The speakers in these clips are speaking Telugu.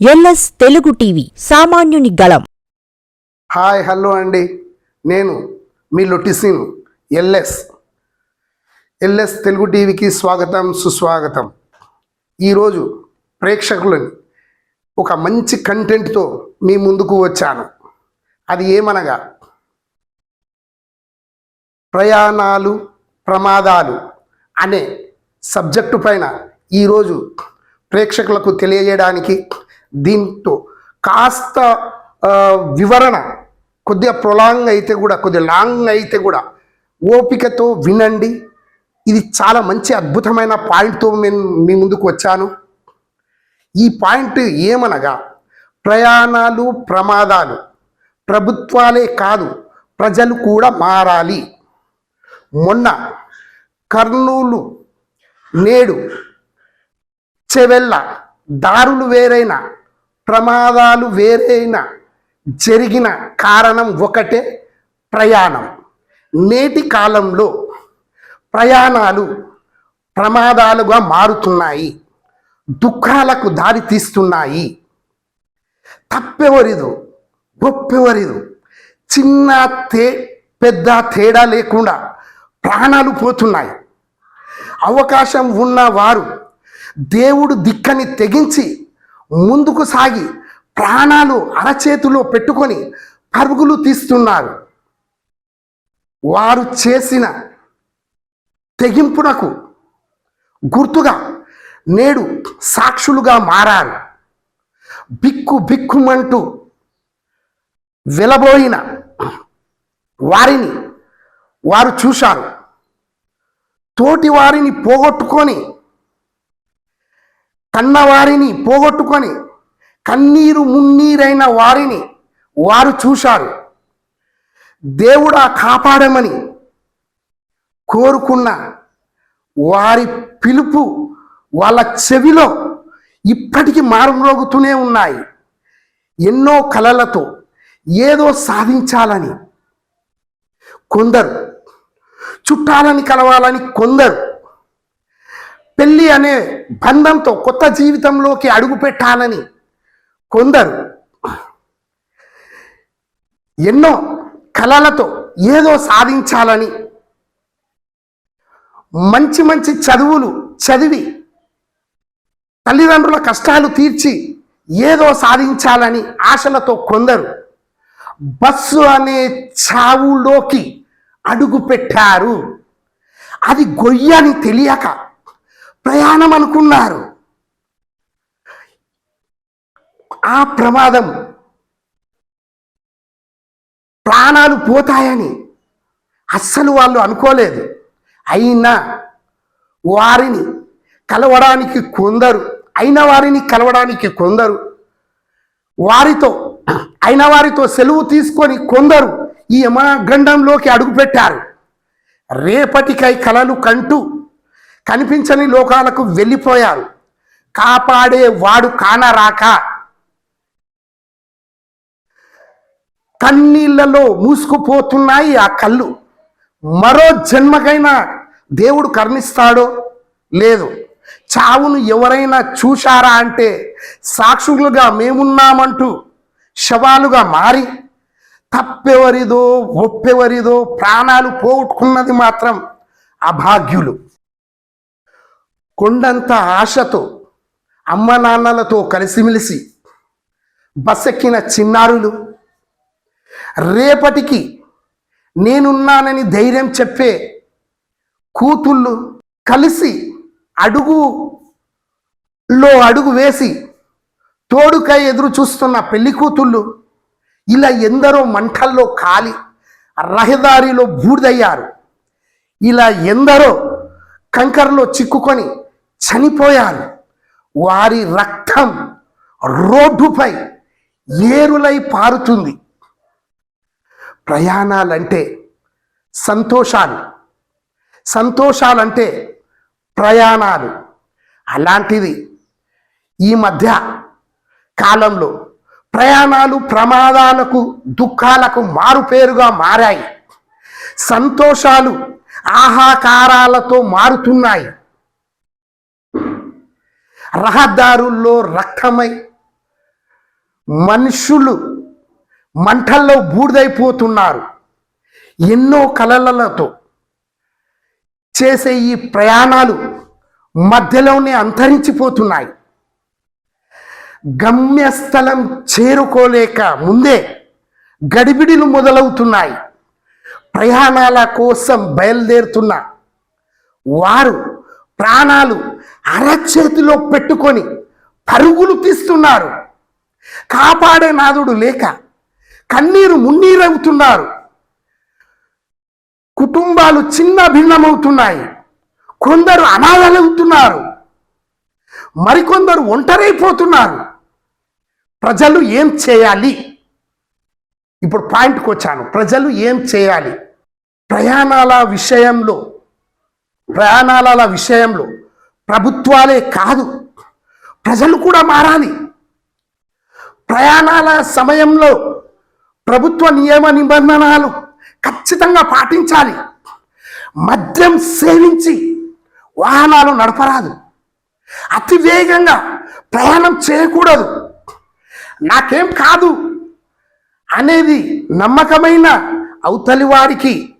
ఎల్ఎస్ తెలుగు టీవీ సామాన్యుని గళం. హాయ్ హలో అండి. నేను మీ లొటిసిన్ ఎల్ఎస్. ఎల్ఎస్ తెలుగు టీవీకి స్వాగతం సుస్వాగతం. ఈరోజు ప్రేక్షకులని ఒక మంచి కంటెంట్తో మీ ముందుకు వచ్చాను. అది ఏమనగా ప్రయాణాలు ప్రమాదాలు అనే సబ్జెక్టు పైన ఈరోజు ప్రేక్షకులకు తెలియజేయడానికి దీంతో కాస్త వివరణ కొద్దిగా ప్రొలాంగ్ అయితే కూడా కొద్దిగా లాంగ్ అయితే కూడా ఓపికతో వినండి. ఇది చాలా మంచి అద్భుతమైన పాయింట్తో నేను మీ ముందుకు వచ్చాను. ఈ పాయింట్ ఏమనగా ప్రయాణాలు ప్రమాదాలు ప్రభుత్వాలే కాదు ప్రజలు కూడా మారాలి. మొన్న కర్నూలు నేడు చెవెళ్ళ దారులు వేరైన ప్రమాదాలు వేరైన జరిగిన కారణం ఒకటే ప్రయాణం. నేటి కాలంలో ప్రయాణాలు ప్రమాదాలుగా మారుతున్నాయి. దుఃఖాలకు దారి తీస్తున్నాయి. తప్పెవరిదు గొప్పెవరిదు చిన్న తే పెద్ద తేడా లేకుండా ప్రాణాలు పోతున్నాయి. అవకాశం ఉన్న వారు దేవుడు దిక్కని తెగించి ముందుకు సాగి ప్రాణాలు అరచేతిలో పెట్టుకొని పరుగులు తీస్తున్నారు. వారు చేసిన తెగింపునకు గుర్తుగా నేడు సాక్షులుగా మారారు. బిక్కు బిక్కుమంటూ వెలబోయిన వారిని వారు చూశారు. తోటి వారిని పోగొట్టుకొని కన్నవారిని పోగొట్టుకొని కన్నీరు మున్నీరైన వారిని వారు చూశారు. దేవుడా కాపాడమని కోరుకున్న వారి పిలుపు వాళ్ళ చెవిలో ఇప్పటికీ మారుమ్రోగుతూనే ఉన్నాయి. ఎన్నో కలలతో ఏదో సాధించాలని కొందరు చుట్టాలని కలవాలని కొందరు పెళ్ళి అనే బంధంతో కొత్త జీవితంలోకి అడుగు పెట్టాలని కొందరు ఎన్నో కళలతో ఏదో సాధించాలని మంచి మంచి చదువులు చదివి తల్లిదండ్రుల కష్టాలు తీర్చి ఏదో సాధించాలని ఆశలతో కొందరు బస్సు అనే చావులోకి అడుగు పెట్టారు అది గొయ్యని తెలియక ప్రయాణం అనుకున్నారు. ఆ ప్రమాదం ప్రాణాలు పోతాయని అస్సలు వాళ్ళు అనుకోలేదు. అయినా వారిని కలవడానికి కొందరు అయిన వారిని కలవడానికి కొందరు వారితో అయిన వారితో సెలవు తీసుకొని కొందరు ఈ యమగండంలోకి అడుగుపెట్టారు. రేపటికై కలలు కంటూ కనిపించని లోకాలకు వెళ్ళిపోయారు. కాపాడే వాడు కానరాక కన్నీళ్ళలో మూసుకుపోతున్నాయి ఆ కళ్ళు. మరో జన్మకైనా దేవుడు కర్ణిస్తాడో లేదు? చావును ఎవరైనా చూశారా అంటే సాక్షులుగా మేమున్నామంటూ శవాలుగా మారి తప్పెవరిదో ఒప్పెవరిదో ప్రాణాలు పోగొట్టుకున్నది మాత్రం అభాగ్యులు. కొండంత ఆశతో అమ్మ నాన్నలతో కలిసిమెలిసి బస్సెక్కిన చిన్నారులు రేపటికి నేనున్నానని ధైర్యం చెప్పే కూతుళ్ళు కలిసి అడుగులో అడుగు వేసి తోడుకై ఎదురు చూస్తున్న పెళ్ళి కూతుళ్ళు ఇలా ఎందరో మంటల్లో కాలి రహదారిలో బూడిదయ్యారు. ఇలా ఎందరో కంకరలో చిక్కుకొని చనిపోయారు. వారి రక్తం రోడ్డుపై ఏరులై పారుతుంది. ప్రయాణాలంటే సంతోషాలు. సంతోషాలంటే ప్రయాణాలు. అలాంటిది ఈ మధ్య కాలంలో ప్రయాణాలు ప్రమాదాలకు దుఃఖాలకు మారుపేరుగా మారాయి. సంతోషాలు ఆహాకారాలతో మారుతున్నాయి. రహదారుల్లో రక్తమై మనుషులు మంటల్లో బూడిదైపోతున్నారు. ఎన్నో కలలతో చేసే ఈ ప్రయాణాలు మధ్యలోనే అంతరించిపోతున్నాయి. గమ్యస్థలం చేరుకోలేక ముందే గడిబిడిలు మొదలవుతున్నాయి. ప్రయాణాల కోసం బయలుదేరుతున్న వారు ప్రాణాలు అరచేతిలో పెట్టుకొని పరుగులు తీస్తున్నారు. కాపాడే నాదుడు లేక కన్నీరు మున్నీరవుతున్నారు. కుటుంబాలు చిన్న భిన్నమవుతున్నాయి. కొందరు అనాథలవుతున్నారు. మరికొందరు ఒంటరైపోతున్నారు. ప్రజలు ఏం చేయాలి? ఇప్పుడు పాయింట్కి వచ్చాను ప్రజలు ఏం చేయాలి? ప్రయాణాల విషయంలో ప్రయాణాల విషయంలో ప్రభుత్వాలే కాదు ప్రజలు కూడా మారాలి. ప్రయాణాల సమయంలో ప్రభుత్వ నియమ నిబంధనలు ఖచ్చితంగా పాటించాలి. మద్యం సేవించి వాహనాలు నడపరాదు. అతి వేగంగా ప్రయాణం చేయకూడదు. నాకేం కాదు అనేది నమ్మకమైన అవతలి వారికి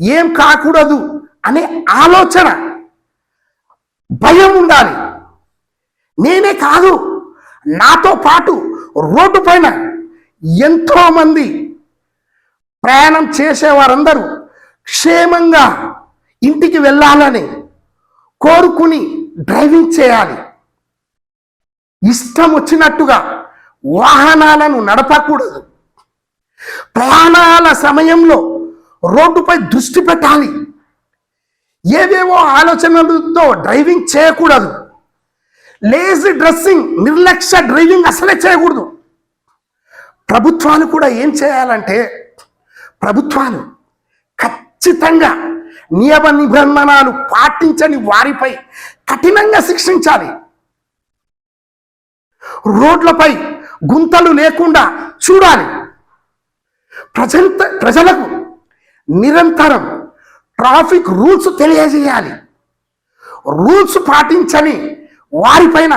ఏం కాకూడదు. అనే ఆలోచన భయం ఉండాలి. నేనే కాదు నాతో పాటు రోడ్డు పైన ఎంతోమంది ప్రయాణం చేసేవారందరూ క్షేమంగా ఇంటికి వెళ్ళాలని కోరుకుని డ్రైవింగ్ చేయాలి. ఇష్టం వచ్చినట్టుగా వాహనాలను నడపకూడదు. ప్రయాణాల సమయంలో రోడ్డుపై దృష్టి పెట్టాలి. ఏవేవో ఆలోచనలతో డ్రైవింగ్ చేయకూడదు. లేజీ డ్రెస్సింగ్ నిర్లక్ష్య డ్రైవింగ్ అసలే చేయకూడదు. ప్రభుత్వాలు కూడా ఏం చేయాలంటే ప్రభుత్వాలు ఖచ్చితంగా నియమ నిబంధనలు పాటించని వారిపై కఠినంగా శిక్షించాలి. రోడ్లపై గుంతలు లేకుండా చూడాలి. ప్రజంత ప్రజలకు నిరంతరం ట్రాఫిక్ రూల్స్ తెలియజేయాలి. రూల్స్ పాటించని వారిపైన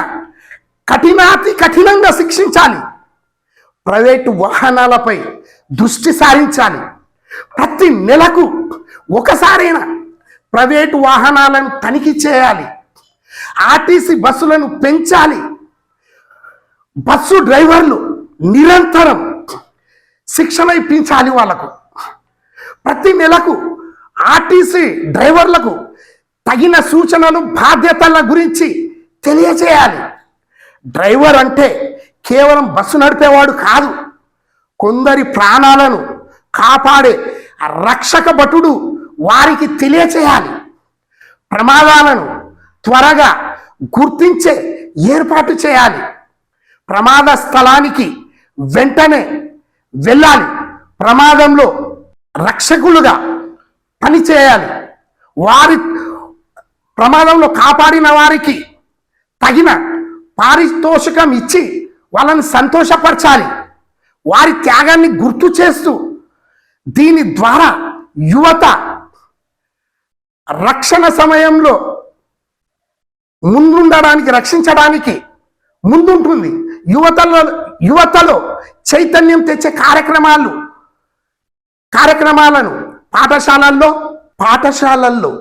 కఠినాతి కఠినంగా శిక్షించాలి. ప్రైవేటు వాహనాలపై దృష్టి సారించాలి. ప్రతి నెలకు ఒకసారైనా ప్రైవేటు వాహనాలను తనిఖీ చేయాలి. ఆర్టీసీ బస్సులను పెంచాలి. బస్సు డ్రైవర్లు నిరంతరం శిక్షణ ఇప్పించాలి వాళ్ళకు. ప్రతి నెలకు ఆర్టీసీ డ్రైవర్లకు తగిన సూచనలు బాధ్యతల గురించి తెలియజేయాలి. డ్రైవర్ అంటే కేవలం బస్సు నడిపేవాడు కాదు కొందరి ప్రాణాలను కాపాడే రక్షక భటుడు వారికి తెలియచేయాలి. ప్రమాదాలను త్వరగా గుర్తించే ఏర్పాటు చేయాలి. ప్రమాద స్థలానికి వెంటనే వెళ్ళాలి. ప్రమాదంలో రక్షకులుగా పని చేయాలి. వారి ప్రమాదంలో కాపాడిన వారికి తగిన పారితోషికం ఇచ్చి వాళ్ళని సంతోషపరచాలి. వారి త్యాగాన్ని గుర్తు చేస్తూ దీని ద్వారా యువత రక్షణ సమయంలో ముందుండడానికి రక్షించడానికి ముందుంటుంది. యువతలో యువతలో చైతన్యం తెచ్చే కార్యక్రమాలు కార్యక్రమాలను పాఠశాలల్లో పాఠశాలల్లో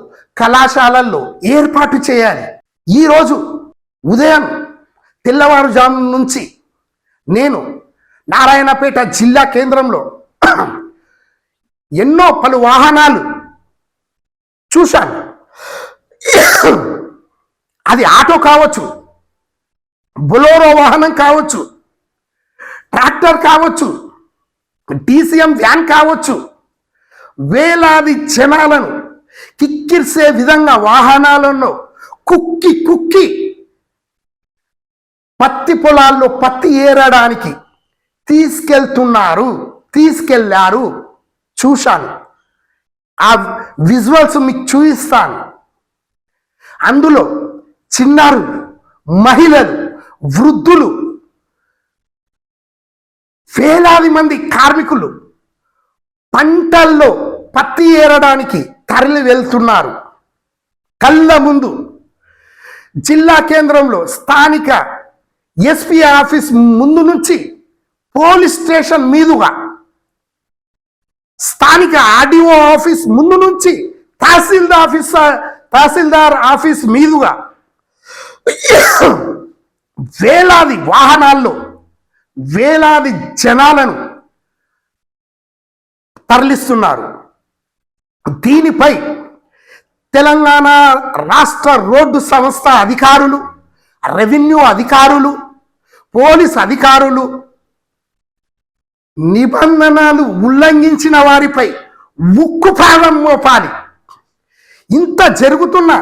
కళాశాలల్లో ఏర్పాటు చేయాలి. ఈరోజు ఉదయం తెల్లవారుజాము నుంచి నేను నారాయణపేట జిల్లా కేంద్రంలో ఎన్నో పలు వాహనాలు చూశాను. అది ఆటో కావచ్చు బొలోరో వాహనం కావచ్చు ట్రాక్టర్ కావచ్చు డీసీఎం వ్యాన్ కావచ్చు వేలాది జనాలను కిక్కిర్సే విధంగా వాహనాలను కుక్కి కుక్కి పత్తి పొలాల్లో పత్తి ఏరడానికి తీసుకెళ్తున్నారు తీసుకెళ్ళారు చూశాను. ఆ విజువల్స్ మీకు చూపిస్తాను. అందులో చిన్నారు మహిళలు వృద్ధులు వేలాది మంది కార్మికులు పంటల్లో పత్తి ఏరడానికి తరలి వెళ్తున్నారు. కళ్ళ ముందు జిల్లా కేంద్రంలో స్థానిక ఎస్పీ ఆఫీస్ ముందు నుంచి పోలీస్ స్టేషన్ మీదుగా స్థానిక ఆర్డీఓ ఆఫీస్ ముందు నుంచి తహసీల్దార్ ఆఫీస్ తహసీల్దార్ ఆఫీస్ మీదుగా వేలాది వాహనాల్లో వేలాది జనాలను తరలిస్తున్నారు. దీనిపై తెలంగాణ రాష్ట్ర రోడ్డు సంస్థ అధికారులు రెవెన్యూ అధికారులు పోలీస్ అధికారులు నిబంధనలు ఉల్లంఘించిన వారిపై ఉక్కు పాదం మోపాలి. ఇంత జరుగుతున్న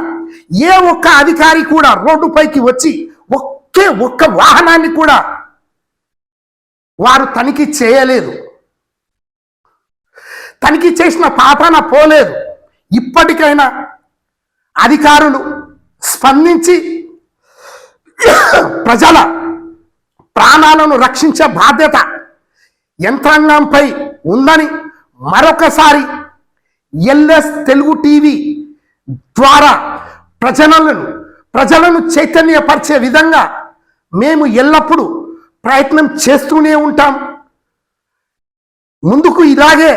ఏ ఒక్క అధికారి కూడా రోడ్డుపైకి వచ్చి ఒకే ఒక్క వాహనాన్ని కూడా వారు తనిఖీ చేయలేదు. తనిఖీ చేసిన పాపాన పోలేదు. ఇప్పటికైనా అధికారులు స్పందించి ప్రజల ప్రాణాలను రక్షించే బాధ్యత యంత్రాంగంపై ఉందని మరొకసారి ఎల్ఎస్ తెలుగు టీవీ ద్వారా ప్రజలను ప్రజలను చైతన్యపరిచే విధంగా మేము ఎల్లప్పుడూ ప్రయత్నం చేస్తూనే ఉంటాం. ముందుకు ఇలాగే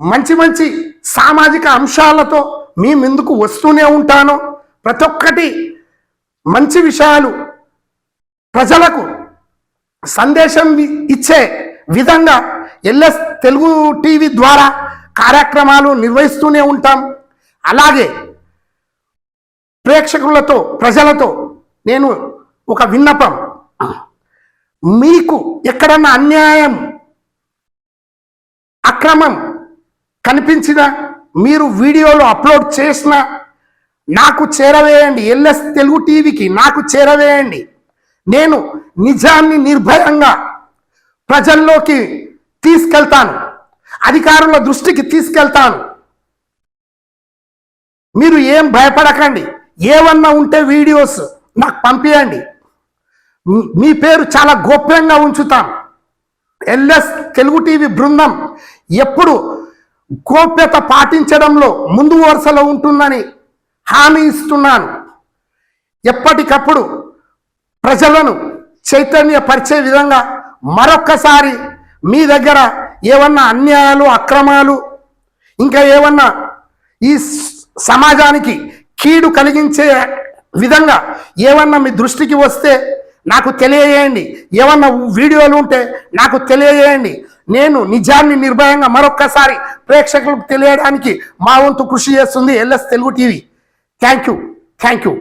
మంచి మంచి సామాజిక అంశాలతో మీ ముందుకు వస్తూనే ఉంటాను. ప్రతి ఒక్కటి మంచి విషయాలు ప్రజలకు సందేశం ఇచ్చే విధంగా ఎల్ఎస్ తెలుగు టీవీ ద్వారా కార్యక్రమాలు నిర్వహిస్తూనే ఉంటాం. అలాగే ప్రేక్షకులతో ప్రజలతో నేను ఒక విన్నపం. మీకు ఎక్కడన్నా అన్యాయం అక్రమం కనిపించినా మీరు వీడియోలో అప్లోడ్ చేసిన నాకు చేరవేయండి. ఎల్ఎస్ తెలుగు టీవీకి నాకు చేరవేయండి. నేను నిజాన్ని నిర్భయంగా ప్రజల్లోకి తీసుకెళ్తాను. అధికారుల దృష్టికి తీసుకెళ్తాను. మీరు ఏం భయపడకండి. ఏమన్నా ఉంటే వీడియోస్ నాకు పంపించండి మీ- మీ పేరు చాలా గోప్యంగా ఉంచుతాం ఎల్ఎస్ తెలుగు టీవీ బృందం ఎప్పుడు గోప్యత పాటించడంలో ముందు వరుసలో ఉంటుందని హామీ ఇస్తున్నాను. ఎప్పటికప్పుడు ప్రజలను చైతన్యపరిచే విధంగా మరొక్కసారి మీ దగ్గర ఏమన్నా అన్యాయాలు అక్రమాలు ఇంకా ఏమన్నా ఈ సమాజానికి కీడు కలిగించే విధంగా ఏమన్నా మీ దృష్టికి వస్తే నాకు తెలియజేయండి. ఏమన్నా వీడియోలు ఉంటే నాకు తెలియజేయండి. నేను నిజాన్ని నిర్భయంగా మరొక్కసారి ప్రేక్షకులకు తెలియడానికి మా వంతు కృషి చేస్తుంది LS Telugu TV. Thank you thank you